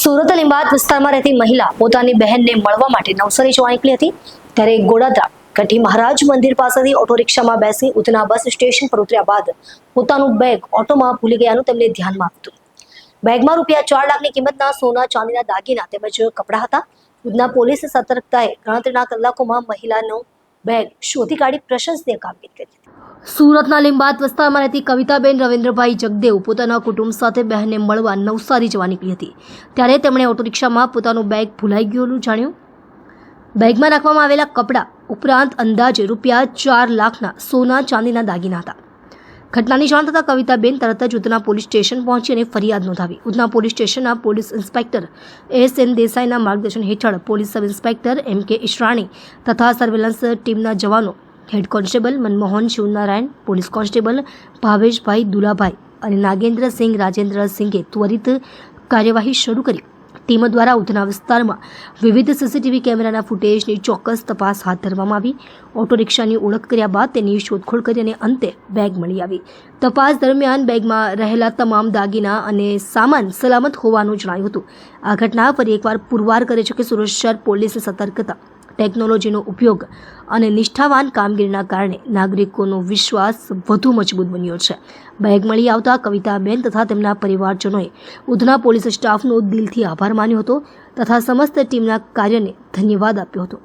સુરત લીંબાત વિસ્તારમાં રહેતી મહિલા પોતાની બહેનને મળવા માટે નવસારી જવા નીકળી હતી. ત્યારે ગોડાદરા કઠી મહારાજ મંદિર પાસેથી ઓટો રિક્ષામાં બેસી ઉધના બસ સ્ટેશન પર ઉતર્યા બાદ પોતાનું બેગ ઓટોમાં ભૂલી ગયાનું તેમને ધ્યાનમાં હતું બેગમાં રૂપિયા ચાર લાખની કિંમતના સોના, ચાંદીના દાગીના તેમજ કપડાં હતા. ઉધના પોલીસ સતર્કતાએ ગણતરીના કલાકોમાં મહિલાનો બેગ શોધી કાઢી પ્રશંસનીય કામગીરી કરી હતી સુરતના લિંબાત વિસ્તારમાં રહેતી કવિતાબેન રવિન્દ્રભાઈ જગદેવ પોતાના કુટુંબ સાથે બહેનને મળવા નવસારી જવા નીકળી હતી. ત્યારે તેમણે ઓટો રિક્ષામાં પોતાનું બેગ ભૂલાઈ ગયેલું જાણ્યું. બેગમાં રાખવામાં આવેલા કપડાં ઉપરાંત અંદાજે રૂપિયા ચાર લાખના સોના ચાંદીના દાગીના હતા. ઘટનાની જાણ થતાં કવિતાબેન તરત જ ઉધના પોલીસ સ્ટેશન પહોંચી અને ફરિયાદ નોંધાવી. ઉધના પોલીસ સ્ટેશનના પોલીસ ઇન્સ્પેક્ટર એસ એન દેસાઈના માર્ગદર્શન હેઠળ પોલીસ સબ ઇન્સ્પેક્ટર એમ કે ઈશરાણી તથા સર્વેલન્સ ટીમના જવાનો head constable Manmohan Shivnarayan, police constable Bhaveshbhai Dulabhai અને નાગેન્દ્રસિંહ રાજેન્દ્રસિંહે ત્વરિત કાર્યવાહી શરૂ કરી. ટીમ દ્વારા ઉધના વિસ્તારમાં વિવિધ સીસીટીવી કેમેરાના ફૂટેજની ચોક્કસ તપાસ હાથ ધરવામાં આવી. ઓટો રિક્ષાની ઓળખ કર્યા બાદ તેની શોધખોળ કરી અને અંતે બેગ મળી આવી. તપાસ દરમિયાન બેગમાં રહેલા તમામ દાગીના અને સામાન સલામત હોવાનું જણાયું હતું. આ ઘટના ફરી એકવાર પુરવાર કરે છે કે સુરત શહેર પોલીસની સતર્કતા ટેકનોલોજીનો ઉપયોગ અને નિષ્ઠાવાન કામગીરીના કારણે નાગરિકોનો વિશ્વાસ વધુ મજબૂત બન્યો છે. બેગ મળી આવતા કવિતાબેન તથા તેમના પરિવારજનોએ ઉધના પોલીસ સ્ટાફનો દિલથી આભાર માન્યો હતો તથા સમસ્ત ટીમના કાર્યને ધન્યવાદ આપ્યો હતો.